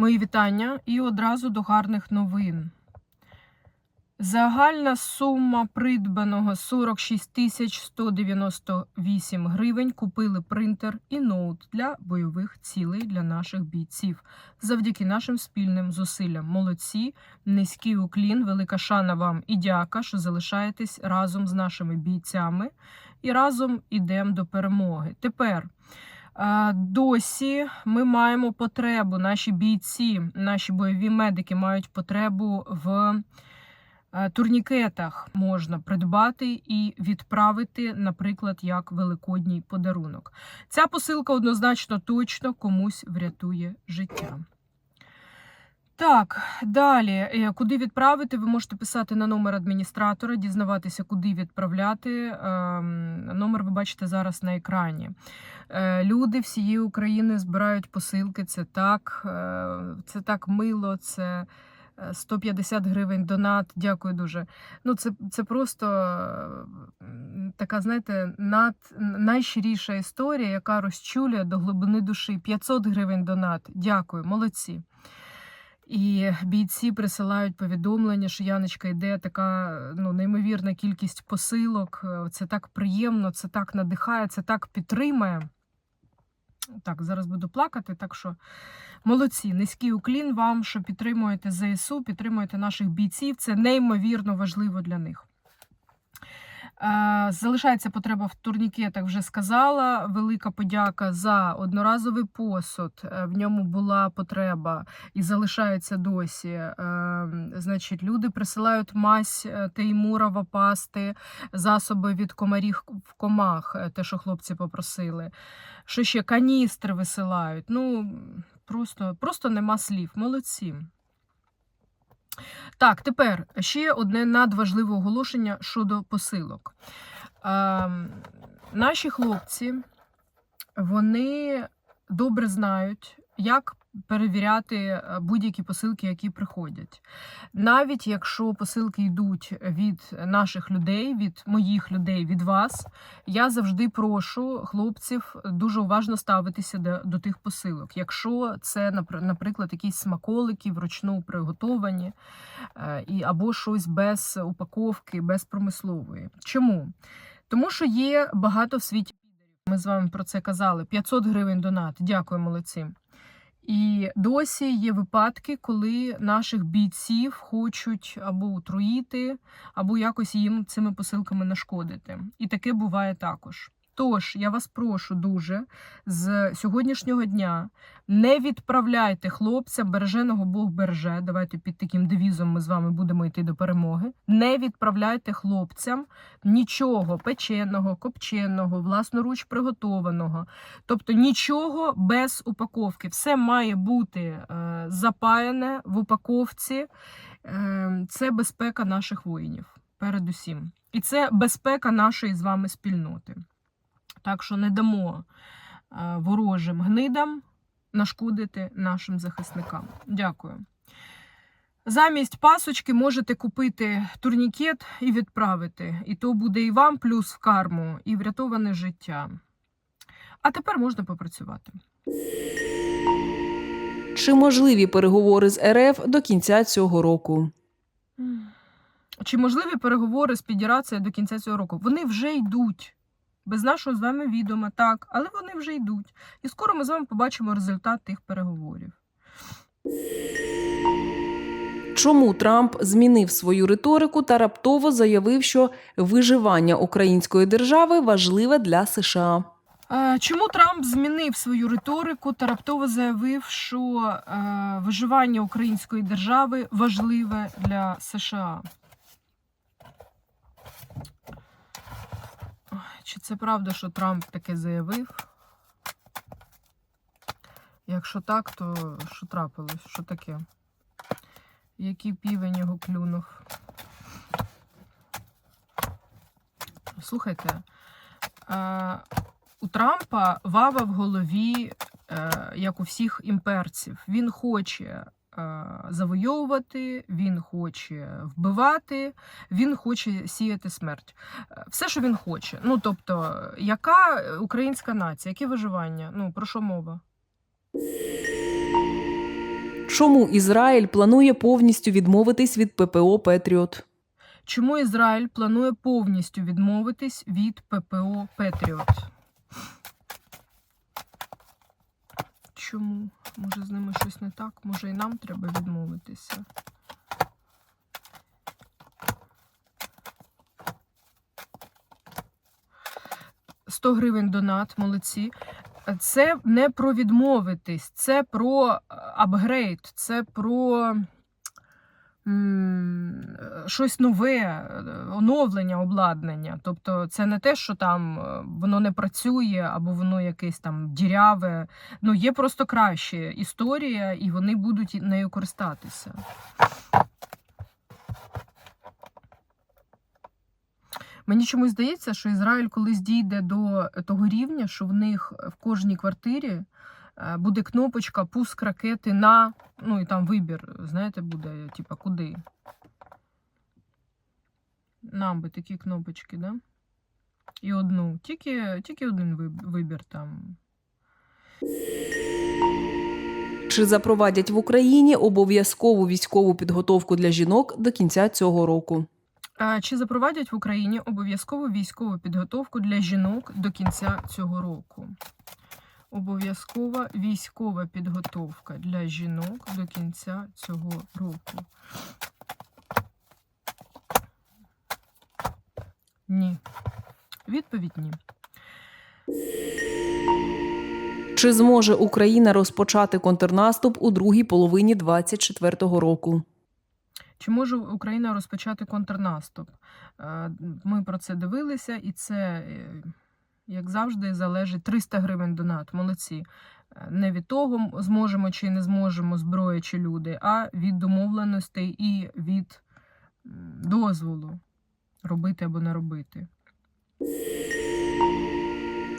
Мої вітання і одразу до гарних новин. Загальна сума придбаного 46 тисяч 198 гривень. Купили принтер і ноут для бойових цілей для наших бійців. Завдяки нашим спільним зусиллям. Молодці, низький уклін, велика шана вам і дяка, що залишаєтесь разом з нашими бійцями і разом ідемо до перемоги. Тепер. Досі ми маємо потребу, наші бійці, наші бойові медики мають потребу в е, турнікетах. Можна придбати і відправити, наприклад, як великодній подарунок. Ця посилка однозначно точно комусь врятує життя. Так, далі, Е, куди відправити, ви можете писати на номер адміністратора, дізнаватися, куди відправляти. Ем, Номер ви бачите зараз на екрані. Е, Люди всієї України збирають посилки. Це так, е, це так мило. Це е, 150 гривень донат. Дякую дуже. Ну, це, це просто така, знаєте, над, найщиріша історія, яка розчулює до глибини душі. 500 гривень донат. Дякую, молодці. І бійці присилають повідомлення, що Яночка йде така ну, неймовірна кількість посилок. Е, Це так приємно, це так надихає, це так підтримує. Так, зараз буду плакати, так що молодці, низький уклін вам, що підтримуєте ЗСУ, підтримуєте наших бійців. Це неймовірно важливо для них. Е, Залишається потреба в турнікетах, вже сказала. Велика подяка за одноразовий посуд. Е, В ньому була потреба і залишається досі. Е, Значить, люди присилають мазь Теймурова пасти, засоби від комарів в комах, те, що хлопці попросили. Що ще каністри висилають. Ну, просто, просто нема слів. Молодці. Так, тепер ще одне надважливе оголошення щодо посилок. Е, наші хлопці вони добре знають, як перевіряти е, будь-які посилки, які приходять. Навіть якщо посилки йдуть від наших людей, від моїх людей, від вас, я завжди прошу хлопців дуже уважно ставитися до, до тих посилок. Якщо це, наприклад, якісь смаколики вручну приготовані, е, або щось без упаковки, без промислової. Чому? Тому що є багато в світі. Ми з вами про це казали. 500 гривень донат. Дякую, молодці. І досі є випадки, коли наших бійців хочуть або отруїти, або якось їм цими посилками нашкодити. І таке буває також. Тож я вас прошу дуже з сьогоднішнього дня не відправляйте хлопцям береженого Бог береже. Давайте під таким девізом ми з вами будемо йти до перемоги. Не відправляйте хлопцям нічого печеного, копченого, власноруч приготованого. Тобто нічого без упаковки. Все має бути е, запаяне в упаковці. Е, це безпека наших воїнів, передусім. І це безпека нашої з вами спільноти. Так що не дамо е, ворожим гнидам нашкодити нашим захисникам. Дякую. Замість пасочки можете купити турнікет і відправити. І то буде і вам плюс в карму, і врятоване життя. А тепер можна попрацювати. Чи можливі переговори з РФ до кінця цього року? Чи можливі переговори з Федерацією до кінця цього року? Вони вже йдуть. Без нашого з вами відома, так, але вони вже йдуть. І скоро ми з вами побачимо результат тих переговорів. Чому Трамп змінив свою риторику та раптово заявив, що виживання української держави важливе для США? Е, Чому Трамп змінив свою риторику та раптово заявив, що е, виживання української держави важливе для США? Чи це правда, що Трамп таке заявив? Якщо так, то що трапилось? Що таке? Який півень його клюнув? Слухайте, е, у Трампа вава в голові, е, як у всіх імперців. Він хоче завойовувати, він хоче вбивати, він хоче сіяти смерть. Е, Все, що він хоче. Ну тобто, яка українська нація, яке виживання? Ну про що мова? Чому Ізраїль планує повністю відмовитись від ППО Петріот? Чому Ізраїль планує повністю відмовитись від ППО Петріот? Чому? Може, з ними щось не так? Може, і нам треба відмовитися? «100 гривень донат, молодці. Це не про відмовитись, це про е, апгрейд, це про щось нове, е, оновлення обладнання. Тобто це не те, що там е, воно не працює або воно якесь там діряве. Ну, є просто краще історія, і вони будуть нею користатися. Мені чомусь здається, що Ізраїль колись дійде до того рівня, що в них в кожній квартирі буде кнопочка пуск ракети на, ну і там вибір, знаєте, буде, типа, куди. Нам би такі кнопочки, да? І одну. Тільки, тільки один вибір там. Чи запровадять в Україні обов'язкову військову підготовку для жінок до кінця цього року? Чи запровадять в Україні обов'язкову військову підготовку для жінок до кінця цього року? Обов'язкова військова підготовка для жінок до кінця цього року. Ні. Відповідь ні. Чи зможе Україна розпочати контрнаступ у другій половині 2024 року? Чи може Україна розпочати контрнаступ? Е, Ми про це дивилися, і це, е, як завжди, залежить 300 гривень донат. Молодці. Е, Не від того, зможемо чи не зможемо зброя чи люди, а від домовленостей і від дозволу робити або не робити.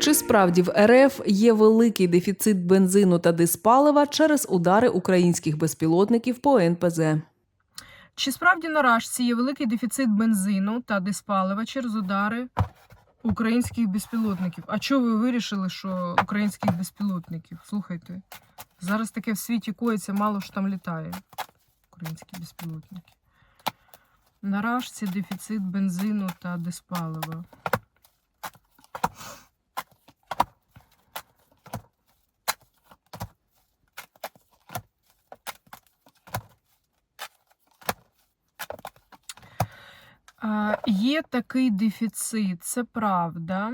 Чи справді в РФ є великий дефіцит бензину та диспалива через удари українських безпілотників по НПЗ? Чи справді на Рашці є великий дефіцит бензину та диспалива через удари українських безпілотників? А чого ви вирішили, що українських безпілотників? Слухайте, зараз таке в світі коїться, мало що там літає. Українські безпілотники. На Рашці дефіцит бензину та диспалива. Є такий дефіцит, це правда.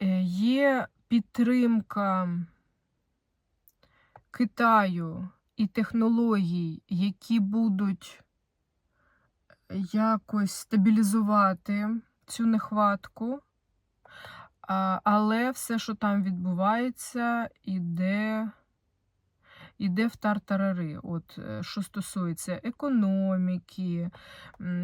Е, Є підтримка Китаю і технологій, які будуть якось стабілізувати цю нехватку. Але все, що там відбувається, іде іде в тартарари. От е, що стосується економіки,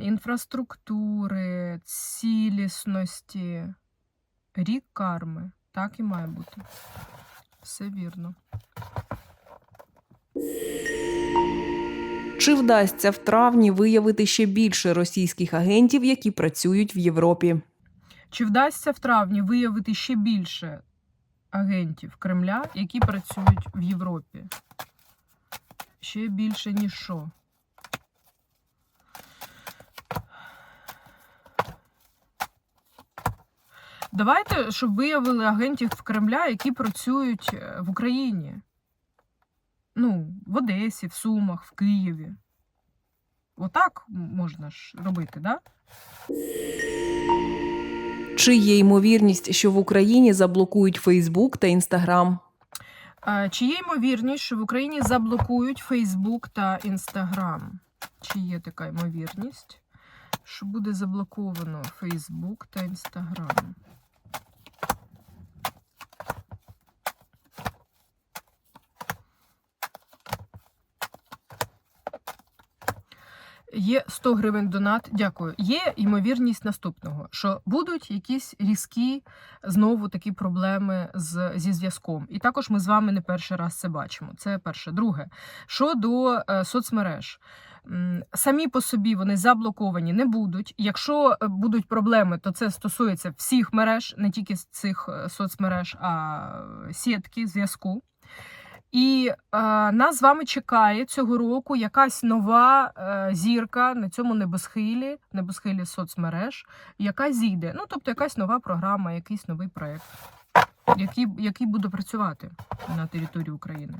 інфраструктури, цілісності. Рік карми. Так і має бути. Все вірно. Чи вдасться в травні виявити ще більше російських агентів, які працюють в Європі? Чи вдасться в травні виявити ще більше агентів Кремля, які працюють в Європі? Ще більше, ніж що? Давайте, щоб виявили агентів Кремля, які працюють е, в Україні. Ну, в Одесі, в Сумах, в Києві. Отак можна ж робити, так? Да? Чи є ймовірність, що в Україні заблокують Фейсбук та Інстаграм? Чи є ймовірність, що в Україні заблокують Фейсбук та Інстаграм? Чи є така ймовірність, що буде заблоковано Фейсбук та Інстаграм? Є 100 гривень донат. Дякую. Є ймовірність наступного, що будуть якісь різкі знову такі проблеми з, зі зв'язком. І також ми з вами не перший раз це бачимо. Це перше. Друге, щодо е, соцмереж. Самі по собі вони заблоковані не будуть. Якщо е, будуть проблеми, то це стосується всіх мереж, не тільки цих е, соцмереж, а сітки зв'язку. І е, нас з вами чекає цього року якась нова е, зірка на цьому небосхилі, небосхилі соцмереж, яка зійде. Ну, тобто якась нова програма, якийсь новий проєкт, який, який буде працювати на території України.